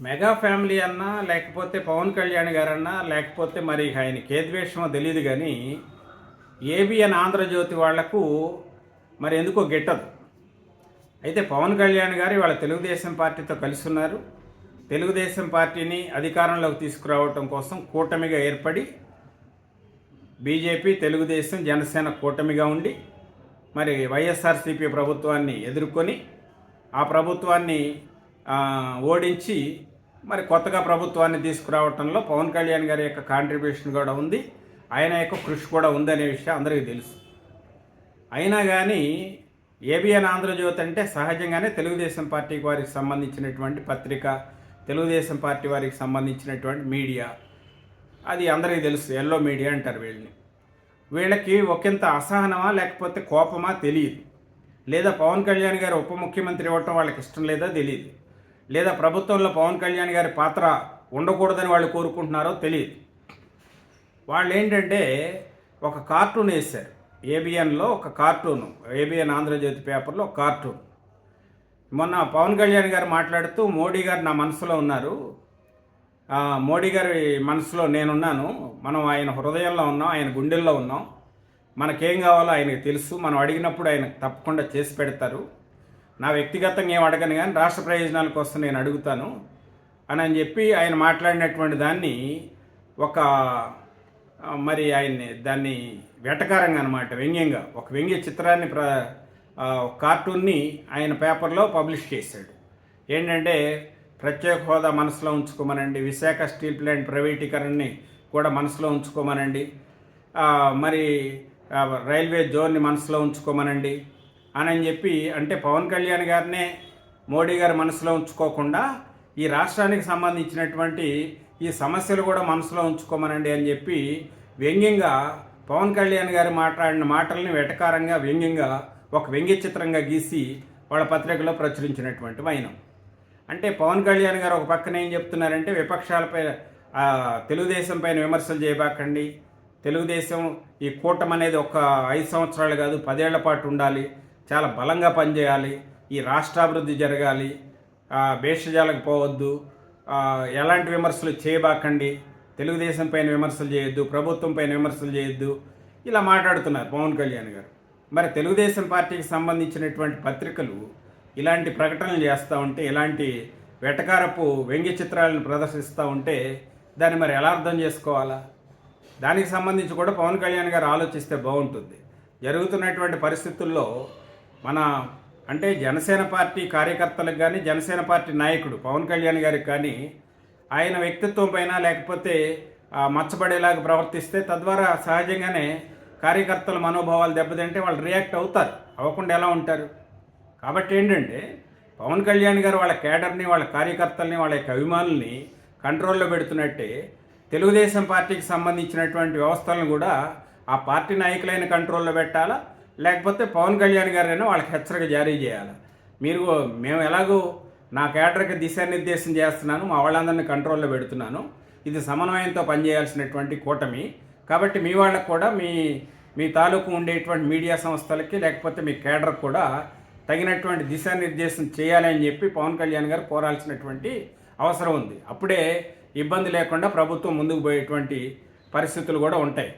Mega family అన్నా లేకపోతే పవన్ కళ్యాణ్ గారన్నా లేకపోతే మరి ఆయన కేద్వేషమో తెలియదు కానీ ఏబిఎన్ ఆంధ్రజ్యోతి వాళ్ళకు మరి ఎందుకో గిట్టదు. అయితే పవన్ కళ్యాణ్ గారు వాళ్ళ తెలుగుదేశం పార్టీతో కలిసి ఉన్నారు తెలుగుదేశం పార్టీని అధికారంలోకి తీసుకురావటం కోసం కూటమిగా ఏర్పడి బీజేపీ తెలుగుదేశం జనసేన కూటమిగా ఉండి మరి వైఎస్ఆర్సీపీ ప్రభుత్వాన్ని ఎదుర్కొని ఆ ప్రభుత్వాన్ని ఓడించి మరి కొత్తగా ప్రభుత్వాన్ని తీసుకురావటంలో పవన్ కళ్యాణ్ గారి యొక్క కాంట్రిబ్యూషన్ కూడా ఉంది. ఆయన యొక్క కృషి కూడా ఉందనే విషయం అందరికీ తెలుసు. అయినా కానీ ఏబిఎన్ ఆంధ్రజ్యోతి అంటే సహజంగానే తెలుగుదేశం పార్టీకి వారికి సంబంధించినటువంటి పత్రిక తెలుగుదేశం పార్టీ వారికి సంబంధించినటువంటి మీడియా. అది అందరికీ తెలుసు. ఎల్లో మీడియా అంటారు వీళ్ళని. వీళ్ళకి ఒకంత అసహనమా లేకపోతే కోపమా తెలియదు. లేదా పవన్ కళ్యాణ్ గారు ఉప ముఖ్యమంత్రి ఇవ్వటం వాళ్ళకి ఇష్టం లేదా తెలియదు. లేదా ప్రభుత్వంలో పవన్ కళ్యాణ్ గారి పాత్ర ఉండకూడదని వాళ్ళు కోరుకుంటున్నారో తెలియదు. వాళ్ళు ఏంటంటే ఒక కార్టూన్ వేశారు. ఏబిఎన్లో ఒక కార్టూన్ ఏబిఎన్ ఆంధ్రజ్యోతి పేపర్లో ఒక కార్టూన్. మొన్న పవన్ కళ్యాణ్ గారు మాట్లాడుతూ మోడీ గారు నా మనసులో ఉన్నారు. మోడీ గారి మనసులో నేనున్నాను. మనం ఆయన హృదయంలో ఉన్నాం ఆయన గుండెల్లో ఉన్నాం. మనకేం కావాలో ఆయనకు తెలుసు. మనం అడిగినప్పుడు ఆయన తప్పకుండా చేసి పెడతారు. నా వ్యక్తిగతంగా ఏం అడగను కానీ రాష్ట్ర ప్రయోజనాల కోసం నేను అడుగుతాను. అని అని చెప్పి ఆయన మాట్లాడినటువంటి దాన్ని ఒక మరి ఆయన్ని దాన్ని వెటకారంగా అనమాట వ్యంగ్యంగా. ఒక వ్యంగ్య చిత్రాన్ని ప్ర కార్టూన్ని ఆయన పేపర్లో పబ్లిష్ చేశాడు. ఏంటంటే ప్రత్యేక హోదా మనసులో ఉంచుకోమనండి విశాఖ స్టీల్ ప్లాంట్ ప్రైవేటీకరణని కూడా మనసులో ఉంచుకోమనండి మరి రైల్వే జోన్ని మనసులో ఉంచుకోమనండి అని అని చెప్పి అంటే పవన్ కళ్యాణ్ గారినే మోడీ గారి మనసులో ఉంచుకోకుండా ఈ రాష్ట్రానికి సంబంధించినటువంటి ఈ సమస్యలు కూడా మనసులో ఉంచుకోమనండి అని చెప్పి వ్యంగ్యంగా పవన్ కళ్యాణ్ గారు మాట్లాడిన మాటల్ని వెటకారంగా వ్యంగ్యంగా ఒక వ్యంగ్య చిత్రంగా గీసి వాళ్ళ పత్రికలో ప్రచురించినటువంటి వైనం. అంటే పవన్ కళ్యాణ్ గారు ఒక పక్కన ఏం చెప్తున్నారంటే విపక్షాలపై తెలుగుదేశం పైన విమర్శలు చేయబాకండి. తెలుగుదేశం ఈ కూటమి అనేది ఒక ఐదు సంవత్సరాలు కాదు పదేళ్ళ పాటు ఉండాలి. చాలా బలంగా పనిచేయాలి. ఈ రాష్ట్రాభివృద్ధి జరగాలి. భేషజాలకు పోవద్దు. ఎలాంటి విమర్శలు చేయబాకండి. తెలుగుదేశం పైన విమర్శలు చేయొద్దు. ప్రభుత్వం పైన విమర్శలు చేయొద్దు. ఇలా మాట్లాడుతున్నారు పవన్ కళ్యాణ్ గారు. మరి తెలుగుదేశం పార్టీకి సంబంధించినటువంటి పత్రికలు ఇలాంటి ప్రకటనలు చేస్తూ ఉంటే ఇలాంటి వెటకారపు వ్యంగ్య చిత్రాలను ప్రదర్శిస్తూ ఉంటే దాన్ని మరి ఎలా అర్థం చేసుకోవాలా? దానికి సంబంధించి కూడా పవన్ కళ్యాణ్ గారు ఆలోచిస్తే బాగుంటుంది. జరుగుతున్నటువంటి పరిస్థితుల్లో మన అంటే జనసేన పార్టీ కార్యకర్తలకు కానీ జనసేన పార్టీ నాయకుడు పవన్ కళ్యాణ్ గారికి కానీ ఆయన వ్యక్తిత్వం పైన లేకపోతే మచ్చబడేలాగా ప్రవర్తిస్తే తద్వారా సహజంగానే కార్యకర్తల మనోభావాలు దెబ్బతింటే వాళ్ళు రియాక్ట్ అవుతారు. అవ్వకుండా ఎలా ఉంటారు? కాబట్టి ఏంటంటే పవన్ కళ్యాణ్ గారు వాళ్ళ కేడర్ని వాళ్ళ కార్యకర్తల్ని వాళ్ళ యొక్క అభిమానుల్ని కంట్రోల్లో పెడుతున్నట్టే తెలుగుదేశం పార్టీకి సంబంధించినటువంటి వ్యవస్థలను కూడా ఆ పార్టీ నాయకులైన కంట్రోల్లో పెట్టాలా? లేకపోతే పవన్ కళ్యాణ్ గారైనా వాళ్ళకి హెచ్చరిక జారీ చేయాలి. మీరు మేము ఎలాగో నా కేడర్కి దిశానిర్దేశం చేస్తున్నాను మా వాళ్ళందరినీ కంట్రోల్లో పెడుతున్నాను. ఇది సమన్వయంతో పనిచేయాల్సినటువంటి కూటమి. కాబట్టి మీ వాళ్ళకు కూడా మీ మీ తాలూకు ఉండేటువంటి మీడియా సంస్థలకి లేకపోతే మీ కేడర్ కూడా తగినటువంటి దిశానిర్దేశం చేయాలని చెప్పి పవన్ కళ్యాణ్ గారు కోరాల్సినటువంటి అవసరం ఉంది. అప్పుడే ఇబ్బంది లేకుండా ప్రభుత్వం ముందుకు పోయేటువంటి పరిస్థితులు కూడా ఉంటాయి.